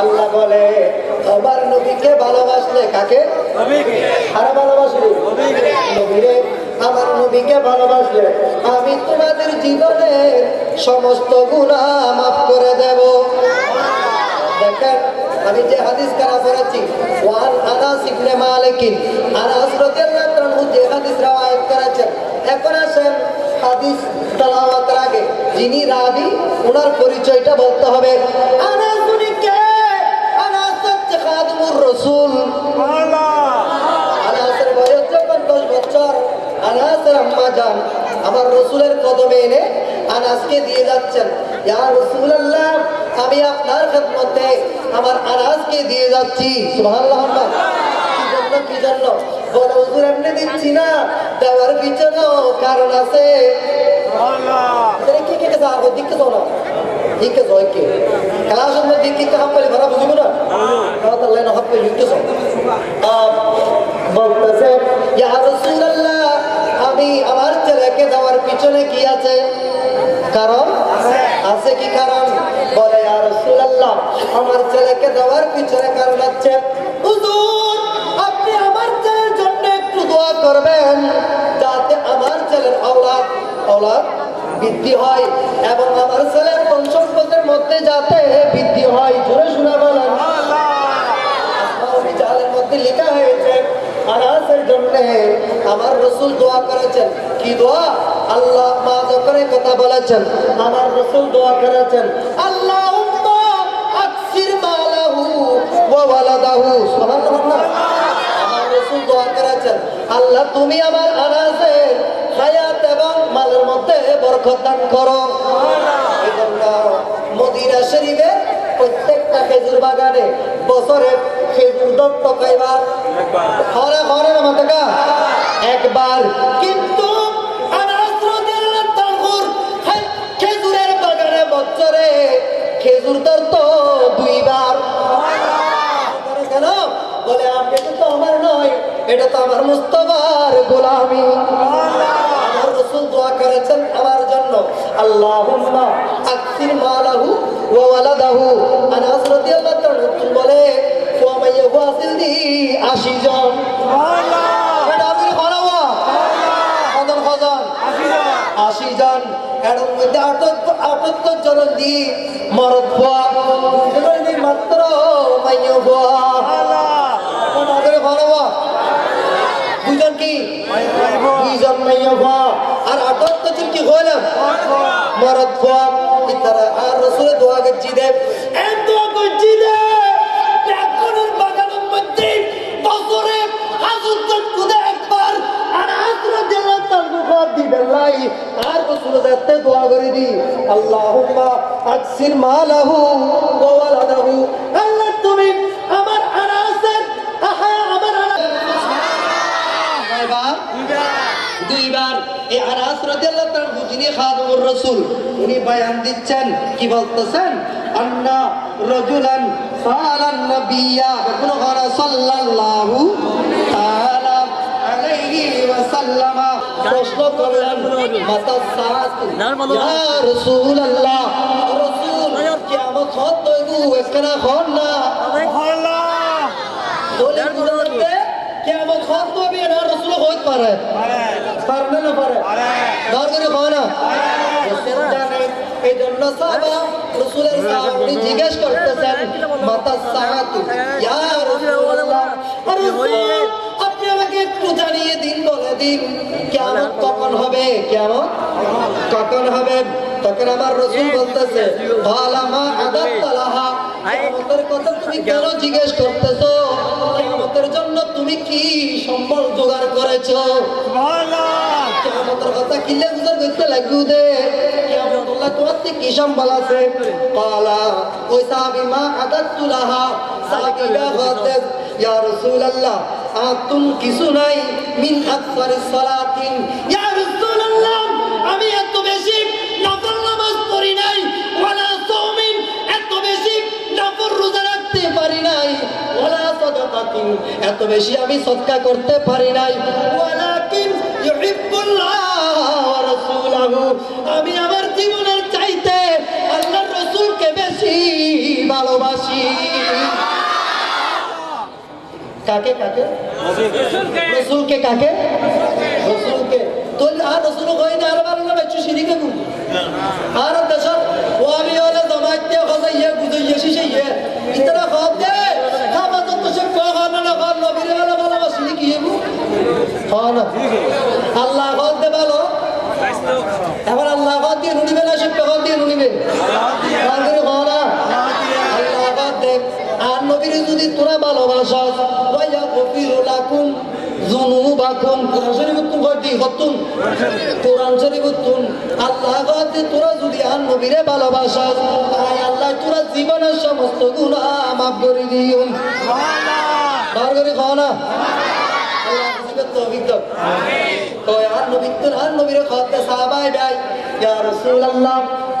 আল্লাহ বলে আমার নবীকে ভালোবাসলে কাকে? আরে ভালোবাসলে নবীরে আমার নবীকে ভালোবাসলে আমি তোমাদের জীবনে সমস্ত গুণা মাফ করে দেব। দেখেন আমি যে হাদিস কারা পড়েছি ওয়ান আনাস ইবনে মালিকিন আনাস রাদিয়াল্লাহু তাআলা যে হাদিস রওয়ায়াত করেছেন। এখন আসেন হাদিস তেলাওয়াতের আগে যিনি রাবি ওনার পরিচয়টা বলতে হবে। আনাস রাসূল। আনাসের বয়স যখন দশ বছর আনাসের আম্মা যান আমার রসুলের কদমে এনে আনাসকে দিয়ে যাচ্ছেন। ইয়া রসুলাল্লাহ আমি আপনার খেদমতে আমার আনাসকে দিয়ে যাচ্ছি। সুবহানাল্লাহ কি জন্য বড় হুজুর এমনি দিচ্ছি না দেওয়ার পিছনেও কারণ আছে। কি কি কাছে দিকে যাও না দিকে যাও কি? ক্লাসের মধ্যে কি কাজ পেলে ভাড়া বুঝিব না? আমার ছেলেকে দেওয়ার পিছনে কি কারণ আছে কি কারণ বলে, ইয়া রাসূলুল্লাহ আমার ছেলেকে দেওয়ার পিছনে কারণ আপনি আমার ছেলের জন্য একটু দোয়া করবেন, যাতে আমার ছেলের আওলাদ আওলাদ বৃদ্ধি হয় এবং আমার ছেলের সম্পদের মধ্যে যাতে বৃদ্ধি হয়, জোরে শোনা বলেন। মধ্যে লেখা হয়েছে জন্য আমার রসুল দোয়া করেছেন। কি দোয়া? আল্লাহ মা যখন কথা বলেছেন, আমার রসুল দোয়া করেছেন আল্লাহ আমার রসুল দোয়া করেছেন, আল্লাহ তুমি আমার মালের মধ্যে বরকত দান করো মদিনা শরীফে প্রত্যেকটা খেজুর বাগানে বছরে খেজুর দত্ত খাইবার হরে হরে মাতাকা একবার। কিন্তু খেজুরের বাগানে বছরে খেজুর দত্ত দুইবার। কেন? বলে, আপনি তো আমার নয়, এটা তো আমার মুস্তফার গোলামি আমার রসুল দোয়া করেছেন আমার জন্য আল্লাহুম্মা আকসির মালাহু ওয়া ওয়ালাদাহু। আনাস রাদিয়াল্লাহু তাআলা বলে ওয়া মাইয়া ওয়াসিল দি 80 জন এটা আপনি বানাবো কজন কজন 80 জন এর মধ্যে 78 জন দি মরদ পোয়া মাত্র মাইয়া দুজন কি? পোয়া আর 78 জন কি হইলাম মরদ পোয়া ইতারা, আর রসুলের দোয়া গেছি করে দি। আল্লাহুম্মা আকসির মালাহু। ওয়া কি বলতেছেন? আন্না রাজুলান সালান নাবিয়্যা কোন ঘরে সাল্লাল্লাহু তাআলা আলাইহি ওয়া সাল্লামা প্রশ্ন করলেন মাতা সাত ইয়া রাসূলুল্লাহ রাসূল কিয়ামত হত হইবু একরা হন না। কিয়ামত না রাসূল হইতে পারে। পারবে না পারে? দর করে না? এই জন্য সাহাবা রাসূলের সাহাবী জিজ্ঞেস করতেছেন মাতা সাহাত ইয়া রাসূলুল্লাহ রাসূল আপনি আমাকে একটু জানিয়ে দিন বলে দিন। কিয়ামত কখন হবে? কিয়ামত কখন হবে? তখন আমার রসুল বলতেছে ভালামা আদাত তালাহা কিয়ামতের কথা তুমি কেন জিজ্ঞেস করতেছো? কিয়ামতের জন্য তুমি কি সম্বল জোগাড় করেছ? কিয়ামতের কথা কিলে গুজর করতে লাগু দে কিয়ামতুল্লাহ তোমার থেকে কি সম্বল আছে? কালা ওই সাহাবী মা আদাতু লাহা সাহাবীরা বলতে ইয়া রাসূলুল্লাহ আতুম কিছু নাই মিন আকসারিস সালাতিন। ইয়া রাসূলুল্লাহ আমি এত বেশি এত বেশি আমি করতে পারি নাই। আমি আমার জীবনের চাইতে বেশি ভালোবাসি। কাকে কাকে? রসুলকে কাকে? রসুলকে। আর আর আর দেশ ওয়াবি হলে জমাইতে হলে ইয়ে বুঝাইয়ে শিশে ইয়ে ইতনা খাব দে আল্লাহ দে ভালো। এখন আল্লাহ খাব দিয়ে নুনিবে না সব খাব দিয়ে নুনিবে গান করে খাও না। আল্লাহ খাব দে আর নবীর যদি তোরা ভালোবাসস ওয়া গফিরু লাকুম যুনুবাকুম। কোরআন শরীফতুন কয়টি হতুন কোরআন শরীফতুন আল্লাহ কাছে তোরা যদি আর নবীরে ভালোবাসস তাই আল্লাহ তোরা জীবনের সমস্ত গুনাহ মাফ করে দিউন বার করে খাও না। জীবের তৌফিক দাও কয় আর নবী তো আর নবীরে খাওয়াতে সাহাবাই ভাই। ইয়া রাসূলুল্লাহ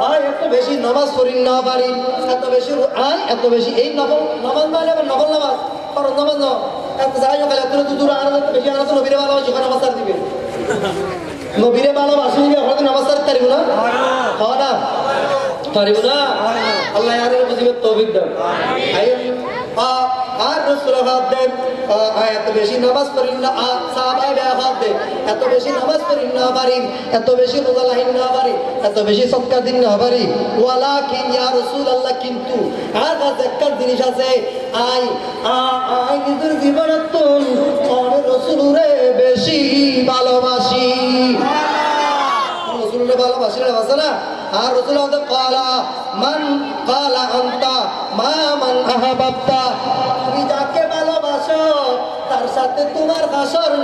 আয় এত বেশি নামাজ পড়ি না পারি এত বেশি আয় এত বেশি এই নফল নামাজ মানে আবার নফল নামাজ ফরজ নামাজ না। এত যাই হোক এত দূর আর এত বেশি আর তো নবীরে ভালোবাসি ওখানে নামাজ দিবে। নবীরে ভালোবাসি ওখানে নামাজ ছাড়তে পারিব না? হয় না? পারিব না? আল্লাহ আর বুঝিবে তৌফিক দাও। আয় আর রসুল হাত দেন এত বেশি নামাজ পড়ি না সাহাবাই হাত দেন এত বেশি নামাজ পড়ি না পারি এত বেশি রোজা লাইন না পারি এত বেশি সৎকা দিন না পারি ওয়ালাকিন ইয়া রাসূলুল্লাহ, কিন্তু আর একটা জিনিস আছে, আই আই নিজের জীবনাত্মন অনেক রসুলরে বেশি ভালোবাসি। রসুলের ভালোবাসি না বাসা না? আর রসুল কালা, মান কালা আন্তা, মা মান আহাবাপ্তা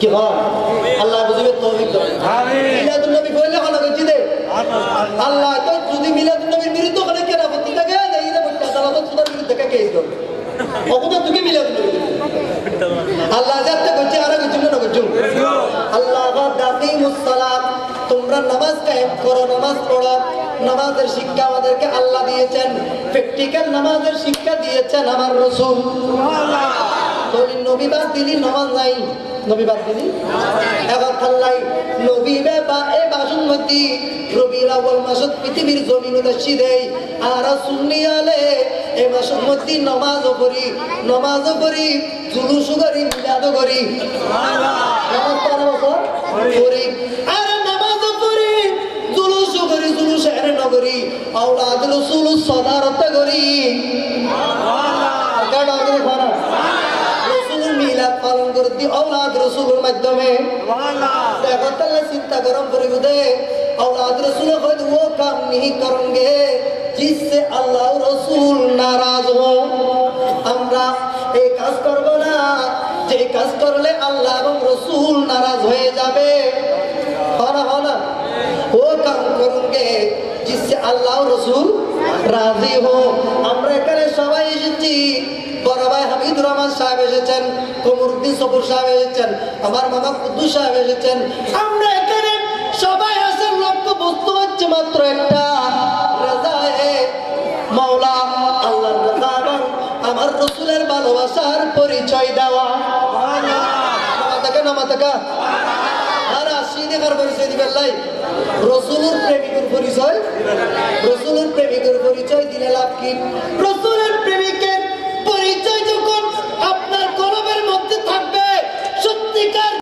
কি হয়? আল্লাহ বুঝবে তৌফিক দাও। মিলাদ নবী কইলে হলো গজি দে। আল্লাহ। তো যদি মিলাদ নবীর বিরুদ্ধে ওখানে কেন আপত্তি থাকে দেখি না বলতে আদালত সুদার বিরুদ্ধে কে কেস করবে অকুতা তুকে মিলাদ নবী আল্লাহ যাতে করছে আর কিছু না করছ। আল্লাহ দাদি মুসালাত তোমরা নামাজ কায়েম করো নামাজ পড়ো। নামাজের শিক্ষা আমাদেরকে আল্লাহ দিয়েছেন। প্র্যাকটিক্যাল নামাজের শিক্ষা দিয়েছেন আমার রসুল। তো নবী বাদ দিলি নামাজ নাই। নবী বাদ দিলি এবার থাল্লাই নবী বে এ বাসন মতি রবি আউয়াল মাসত পৃথিবীর জমিন উদাসী দেই। আর সুন্নি আলে এ মাসত মতি নমাজ করি নমাজ করি জুলুস করি, মিলাদ করি। নামাজ পারা বছর করি আর নামাজ করি জুলুস করি জুলুস নগরী। আওলাদ রসুল সদারত করি কারণ আমাদের ঘরা রসুলের মিলাদ একটি ঔলাদ রসুলের মাধ্যমে। চিন্তা গরম করিব দে রসুল ও কাম নিহি করঙ্গে জিসে আল্লাহ রসুল নারাজ হো আমরা এই কাজ করব না যে কাজ করলে আল্লাহ এবং রসুল নারাজ হয়ে যাবে। ও কাম করুনগে জিসে আল্লাহ রসুল রাজি হো আমরা এখানে সবাই এসেছি। রহমান সাহেব এসেছেন, কমরুদ্দিন সবুর সাহেব এসেছেন, আমার মামা সাহেব এসেছেন। আমরা এখানে সবাই লক্ষ্য বস্তু হচ্ছে মাত্র একটা। পরিচয় প্রেমিকের পরিচয়? দিলে লাভ কি? রসুলের যখন আপনার কলমের মধ্যে থাকবে সত্যিকার